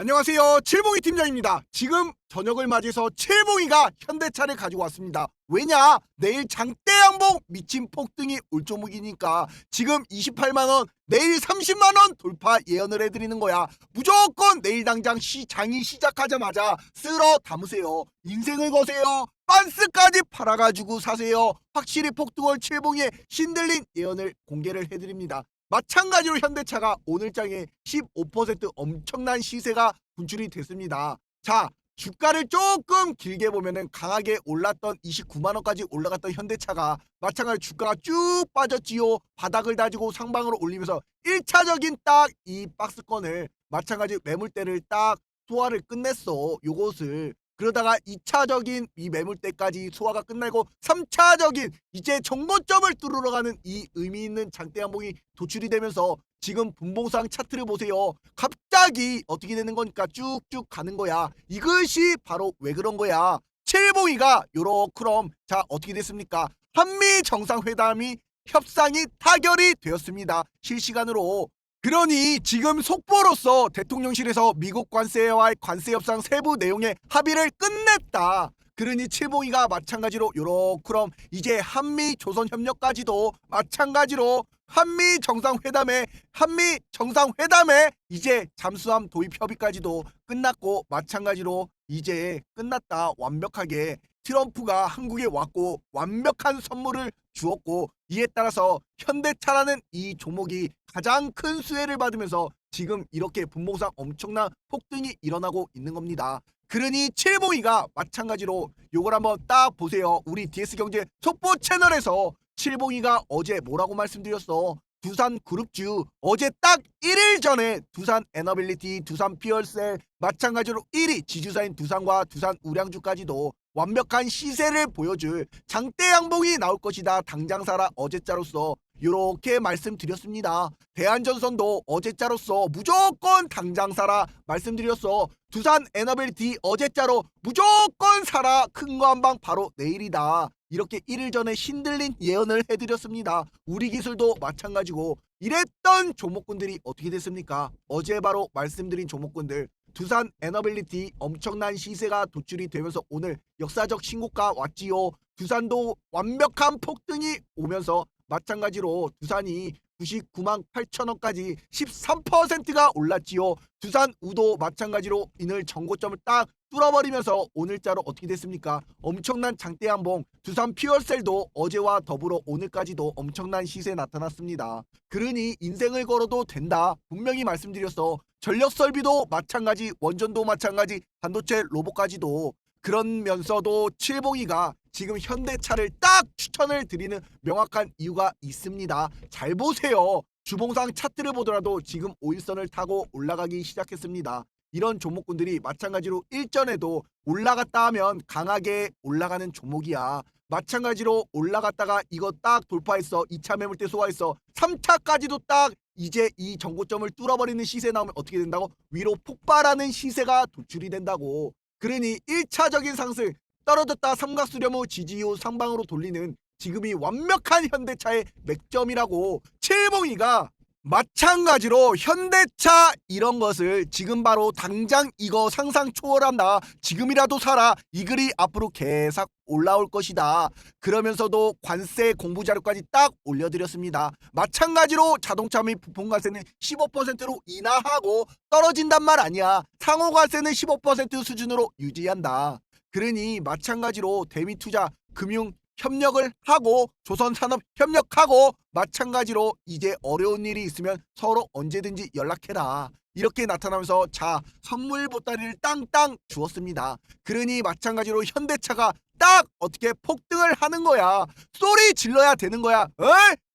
안녕하세요. 칠봉이 팀장입니다. 지금 저녁을 맞이해서 칠봉이가 현대차를 가지고 왔습니다. 왜냐? 내일 장대양봉 미친 폭등이 올 조목이니까 지금 28만원, 내일 30만원 돌파 예언을 해드리는 거야. 무조건 내일 당장 시장이 시작하자마자 쓸어 담으세요. 인생을 거세요. 빤스까지 팔아가지고 사세요. 확실히 폭등월 칠봉이의 신들린 예언을 공개를 해드립니다. 마찬가지로 현대차가 오늘장에 15% 엄청난 시세가 분출이 됐습니다. 자, 주가를 조금 길게 보면은 강하게 올랐던 29만 원까지 올라갔던 현대차가 마찬가지로 주가가 쭉 빠졌지요. 바닥을 다지고 상방으로 올리면서 1차적인 딱 이 박스권을 마찬가지 매물대를 딱 소화를 끝냈어. 요것을 그러다가 2차적인 이 매물대까지 소화가 끝나고 3차적인 이제 정고점을 뚫으러 가는 이 의미 있는 장대 양봉이 도출이 되면서 지금 분봉상 차트를 보세요. 갑자기 어떻게 되는 거니까 쭉쭉 가는 거야. 이것이 바로 왜 그런 거야. 칠봉이가 요렇게럼 자 어떻게 됐습니까? 한미 정상회담이 협상이 타결이 되었습니다. 실시간으로 그러니 지금 속보로서 대통령실에서 미국 관세와의 관세 협상 세부 내용의 합의를 끝냈다. 그러니 칠봉이가 마찬가지로 요렇게럼 이제 한미 조선 협력까지도 마찬가지로 한미 정상회담에 한미 정상회담에 이제 잠수함 도입 협의까지도 끝났고 마찬가지로 이제 끝났다 완벽하게 트럼프가 한국에 왔고 완벽한 선물을 주었고 이에 따라서 현대차라는 이 종목이 가장 큰 수혜를 받으면서 지금 이렇게 분봉상 엄청난 폭등이 일어나고 있는 겁니다. 그러니 칠봉이가 마찬가지로 요걸 한번 딱 보세요. 우리 DS경제 속보 채널에서 칠봉이가 어제 뭐라고 말씀드렸어? 두산 그룹주 어제 딱 1일 전에 두산 에너빌리티, 두산 피얼셀 마찬가지로 1위 지주사인 두산과 두산 우량주까지도 완벽한 시세를 보여줄 장대 양봉이 나올 것이다. 당장 사라 어제자로서 이렇게 말씀드렸습니다. 대한전선도 어제자로서 무조건 당장 사라 말씀드렸어. 두산 에너빌티 어제자로 무조건 사라 큰 거 한 방 바로 내일이다. 이렇게 1일 전에 신들린 예언을 해드렸습니다. 우리 기술도 마찬가지고 이랬던 종목군들이 어떻게 됐습니까? 어제 바로 말씀드린 종목군들 두산 에너빌리티 엄청난 시세가 도출이 되면서 오늘 역사적 신고가 왔지요. 두산도 완벽한 폭등이 오면서 마찬가지로 두산이 99만 8천 원까지 13%가 올랐지요. 두산 우도 마찬가지로 이늘 정고점을 딱 뚫어버리면서 오늘자로 어떻게 됐습니까? 엄청난 장대 한봉 두산 퓨얼셀도 어제와 더불어 오늘까지도 엄청난 시세 나타났습니다. 그러니 인생을 걸어도 된다. 분명히 말씀드렸어. 전력 설비도 마찬가지, 원전도 마찬가지, 반도체 로봇까지도 그러면서도 칠봉이가 지금 현대차를 딱 추천을 드리는 명확한 이유가 있습니다. 잘 보세요. 주봉상 차트를 보더라도 지금 5일선을 타고 올라가기 시작했습니다. 이런 종목군들이 마찬가지로 일전에도 올라갔다 하면 강하게 올라가는 종목이야. 마찬가지로 올라갔다가 이거 딱 돌파했어. 2차 매물대 소화했어. 3차까지도 딱 이제 이 정고점을 뚫어버리는 시세 나오면 어떻게 된다고? 위로 폭발하는 시세가 도출이 된다고. 그러니 1차적인 상승 떨어졌다 삼각수렴 후 지지 후 상방으로 돌리는 지금이 완벽한 현대차의 맥점이라고 칠봉이가 마찬가지로 현대차 이런 것을 지금 바로 당장 이거 상상 초월한다. 지금이라도 사라. 이 글이 앞으로 계속 올라올 것이다. 그러면서도 관세 공부 자료까지 딱 올려드렸습니다. 마찬가지로 자동차 및 부품 관세는 15%로 인하하고 떨어진단 말 아니야. 상호 관세는 15% 수준으로 유지한다. 그러니 마찬가지로 대미 투자 금융 협력을 하고 조선산업 협력하고 마찬가지로 이제 어려운 일이 있으면 서로 언제든지 연락해라. 이렇게 나타나면서 자 선물 보따리를 땅땅 주었습니다. 그러니 마찬가지로 현대차가 딱 어떻게 폭등을 하는 거야. 소리 질러야 되는 거야. 어?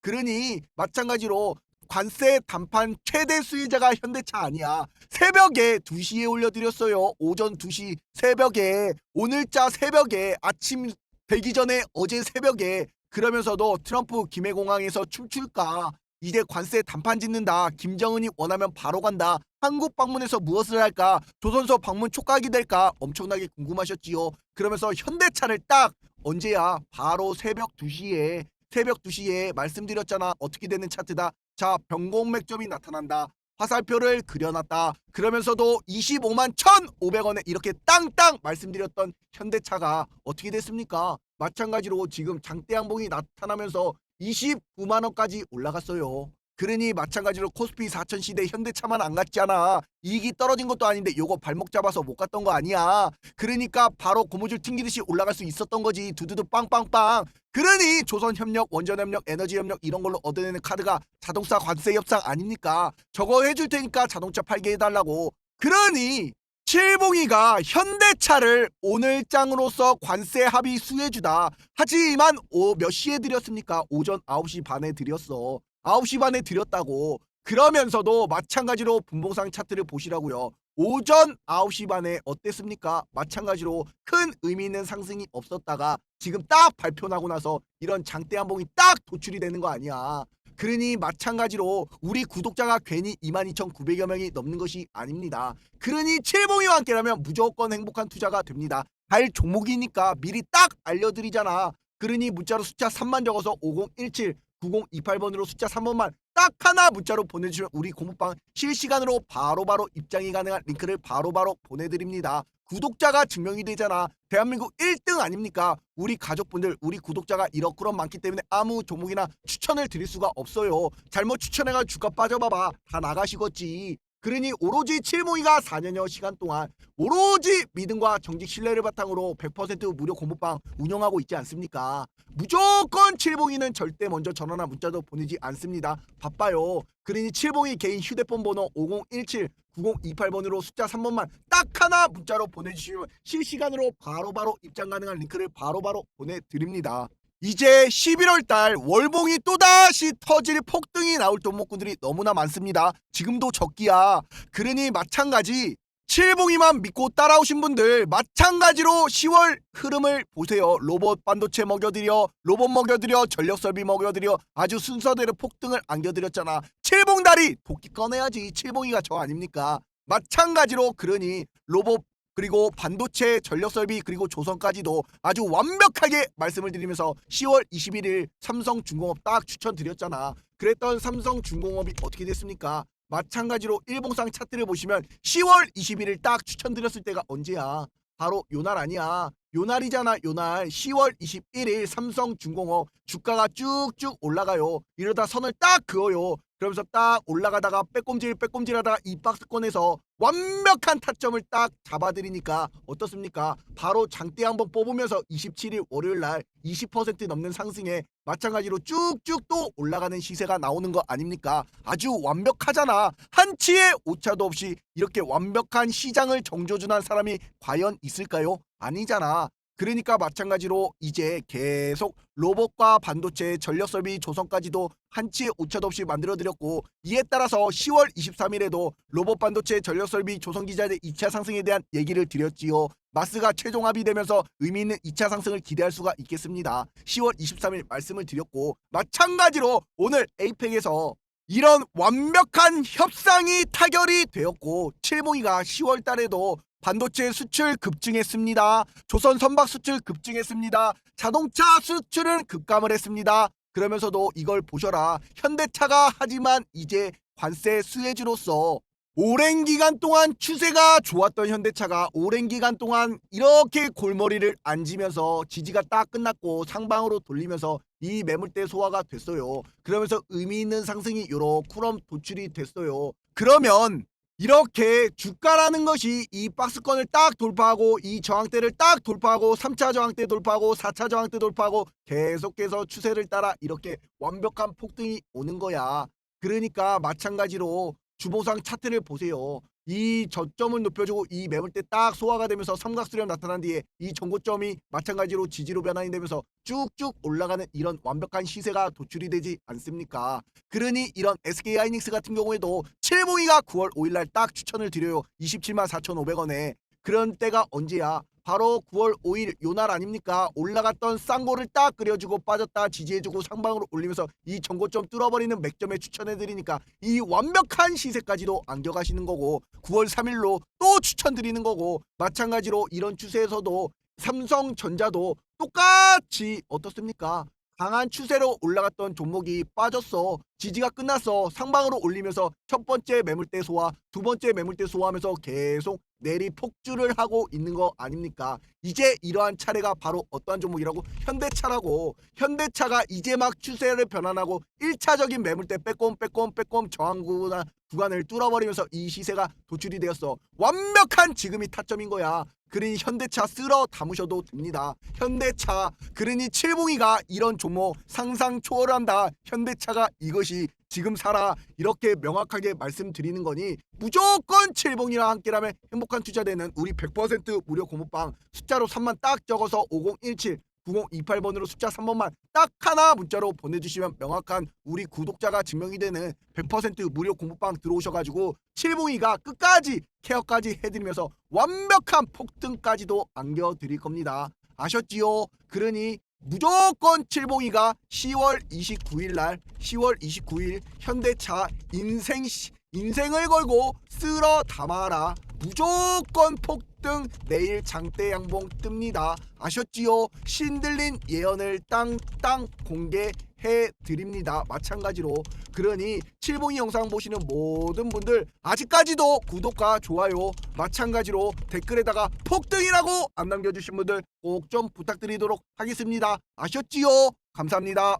그러니 마찬가지로 관세 단판 최대 수혜자가 현대차 아니야. 새벽에 2시에 올려드렸어요. 오전 2시 새벽에 오늘자 새벽에 아침 되기 전에 어제 새벽에 그러면서도 트럼프 김해공항에서 춤출까? 이제 관세 단판 짓는다. 김정은이 원하면 바로 간다. 한국 방문해서 무엇을 할까? 조선소 방문 촉각이 될까? 엄청나게 궁금하셨지요? 그러면서 현대차를 딱 언제야? 바로 새벽 2시에 새벽 2시에 말씀드렸잖아. 어떻게 되는 차트다. 자 변곡맥점이 나타난다 화살표를 그려놨다. 그러면서도 25만 1,500원에 이렇게 땅땅 말씀드렸던 현대차가 어떻게 됐습니까? 마찬가지로 지금 장대 양봉이 나타나면서 29만 원까지 올라갔어요. 그러니 마찬가지로 코스피 4000 시대 현대차만 안 갔잖아. 이익이 떨어진 것도 아닌데 요거 발목 잡아서 못 갔던 거 아니야. 그러니까 바로 고무줄 튕기듯이 올라갈 수 있었던 거지. 두두두 빵빵빵. 그러니 조선협력, 원전협력, 에너지협력 이런 걸로 얻어내는 카드가 자동차 관세 협상 아닙니까? 저거 해줄 테니까 자동차 팔게 해달라고. 그러니 칠봉이가 현대차를 오늘장으로서 관세 합의 수혜주다. 하지만 오, 몇 시에 드렸습니까? 오전 9시 반에 드렸어. 9시 반에 드렸다고. 그러면서도 마찬가지로 분봉상 차트를 보시라고요. 오전 9시 반에 어땠습니까? 마찬가지로 큰 의미 있는 상승이 없었다가 지금 딱 발표 나고 나서 이런 장대 한봉이 딱 도출이 되는 거 아니야. 그러니 마찬가지로 우리 구독자가 괜히 22,900여 명이 넘는 것이 아닙니다. 그러니 칠봉이와 함께라면 무조건 행복한 투자가 됩니다. 갈 종목이니까 미리 딱 알려드리잖아. 그러니 문자로 숫자 3만 적어서 5017 9028번으로 숫자 3번만 딱 하나 문자로 보내주시면 우리 고무빵 실시간으로 바로 바로 입장이 가능한 링크를 바로 바로 보내드립니다. 구독자가 증명이 되잖아. 대한민국 1등 아닙니까? 우리 가족분들, 우리 구독자가 1억 그럼 많기 때문에 아무 종목이나 추천을 드릴 수가 없어요. 잘못 추천해가 주가 빠져봐봐. 다 나가시겠지. 그러니 오로지 칠모이가 4년여 시간 동안 오로지 믿음과 정직 신뢰를 바탕으로 100% 무료 공부방 운영하고 있지 않습니까? 무조건 칠봉이는 절대 먼저 전화나 문자도 보내지 않습니다. 바빠요. 그러니 칠봉이 개인 휴대폰 번호 5017 9028번으로 숫자 3번만 딱 하나 문자로 보내주시면 실시간으로 바로바로 입장 가능한 링크를 바로바로 보내드립니다. 이제 11월 달 월봉이 또다시 터질 폭등이 나올 종목군들이 너무나 많습니다. 지금도 적기야. 그러니 마찬가지 칠봉이만 믿고 따라오신 분들 마찬가지로 10월 흐름을 보세요. 로봇 반도체 먹여드려, 로봇 먹여드려, 전력 설비 먹여드려 아주 순서대로 폭등을 안겨드렸잖아. 칠봉다리 도끼 꺼내야지. 칠봉이가 저 아닙니까? 마찬가지로 그러니 로봇 그리고 반도체 전력 설비 그리고 조선까지도 아주 완벽하게 말씀을 드리면서 10월 21일 삼성중공업 딱 추천드렸잖아. 그랬던 삼성중공업이 어떻게 됐습니까? 마찬가지로 일봉상 차트를 보시면 10월 21일 딱 추천드렸을 때가 언제야? 바로 요 날 아니야. 요 날이잖아 요 날 10월 21일 삼성중공업 주가가 쭉쭉 올라가요. 이러다 선을 딱 그어요. 그러면서 딱 올라가다가 빼꼼질 빼꼼질하다가 이 박스권에서 완벽한 타점을 딱 잡아드리니까 어떻습니까? 바로 장대 한번 뽑으면서 27일 월요일 날 20% 넘는 상승에 마찬가지로 쭉쭉 또 올라가는 시세가 나오는 거 아닙니까? 아주 완벽하잖아. 한치의 오차도 없이 이렇게 완벽한 시장을 정조준한 사람이 과연 있을까요? 아니잖아. 그러니까 마찬가지로 이제 계속 로봇과 반도체, 전력 설비, 조선까지도 한치의 오차도 없이 만들어드렸고 이에 따라서 10월 23일에도 로봇 반도체, 전력 설비, 조선 기자재 2차 상승에 대한 얘기를 드렸지요. 마스가 최종 합의되면서 의미 있는 2차 상승을 기대할 수가 있겠습니다. 10월 23일 말씀을 드렸고 마찬가지로 오늘 에이펙에서 이런 완벽한 협상이 타결이 되었고 칠몽이가 10월 달에도 반도체 수출 급증했습니다. 조선 선박 수출 급증했습니다. 자동차 수출은 급감을 했습니다. 그러면서도 이걸 보셔라. 현대차가 하지만 이제 관세 수혜주로서 오랜 기간 동안 추세가 좋았던 현대차가 오랜 기간 동안 이렇게 골머리를 앉으면서 지지가 딱 끝났고 상방으로 돌리면서 이 매물대 소화가 됐어요. 그러면서 의미 있는 상승이 요러 쿠럼 도출이 됐어요. 그러면 이렇게 주가라는 것이 이 박스권을 딱 돌파하고 이 저항대를 딱 돌파하고 3차 저항대 돌파하고 4차 저항대 돌파하고 계속해서 추세를 따라 이렇게 완벽한 폭등이 오는 거야. 그러니까 마찬가지로 주보상 차트를 보세요. 이 저점을 높여주고 이 매물대 딱 소화가 되면서 삼각수렴 나타난 뒤에 이 전고점이 마찬가지로 지지로 변환이 되면서 쭉쭉 올라가는 이런 완벽한 시세가 도출이 되지 않습니까? 그러니 이런 SK 하이닉스 같은 경우에도 7봉이가 9월 5일날 딱 추천을 드려요. 27만 4,500원에. 그런 때가 언제야? 바로 9월 5일 요 날 아닙니까? 올라갔던 쌍고를 딱 그려주고 빠졌다 지지해주고 상방으로 올리면서 이 전고점 뚫어버리는 맥점에 추천해드리니까 이 완벽한 시세까지도 안겨가시는 거고 9월 3일로 또 추천드리는 거고 마찬가지로 이런 추세에서도 삼성전자도 똑같이 어떻습니까? 강한 추세로 올라갔던 종목이 빠졌어. 지지가 끝났어. 상방으로 올리면서 첫 번째 매물대 소화, 두 번째 매물대 소화하면서 계속 내리 폭주를 하고 있는 거 아닙니까? 이제 이러한 차례가 바로 어떠한 종목이라고 현대차라고 현대차가 이제 막 추세를 변환하고 1차적인 매물대 빼꼼 빼꼼 빼꼼 저항구나 구간을 뚫어버리면서 이 시세가 도출이 되었어. 완벽한 지금이 타점인 거야. 그러니 현대차 쓸어 담으셔도 됩니다. 현대차 그러니 칠봉이가 이런 종목 상상 초월한다. 현대차가 이것 이 지금 사라 이렇게 명확하게 말씀드리는 거니 무조건 칠봉이랑 함께라면 행복한 투자되는 우리 100% 무료 공모방 숫자로 3만 딱 적어서 5017 9028번으로 숫자 3번만 딱 하나 문자로 보내주시면 명확한 우리 구독자가 증명이 되는 100% 무료 공부방 들어오셔가지고 칠봉이가 끝까지 케어까지 해드리면서 완벽한 폭등까지도 안겨드릴 겁니다. 아셨지요? 그러니 무조건 칠봉이가 10월 29일 날 10월 29일 현대차 인생 시- 인생을 걸고 쓸어 담아라. 무조건 폭등 내일 장대 양봉 뜹니다. 아셨지요? 신들린 예언을 땅땅 공개 해 드립니다. 마찬가지로 그러니 칠봉이 영상 보시는 모든 분들 아직까지도 구독과 좋아요 마찬가지로 댓글에다가 폭등이라고 안 남겨주신 분들 꼭 좀 부탁드리도록 하겠습니다. 아셨지요? 감사합니다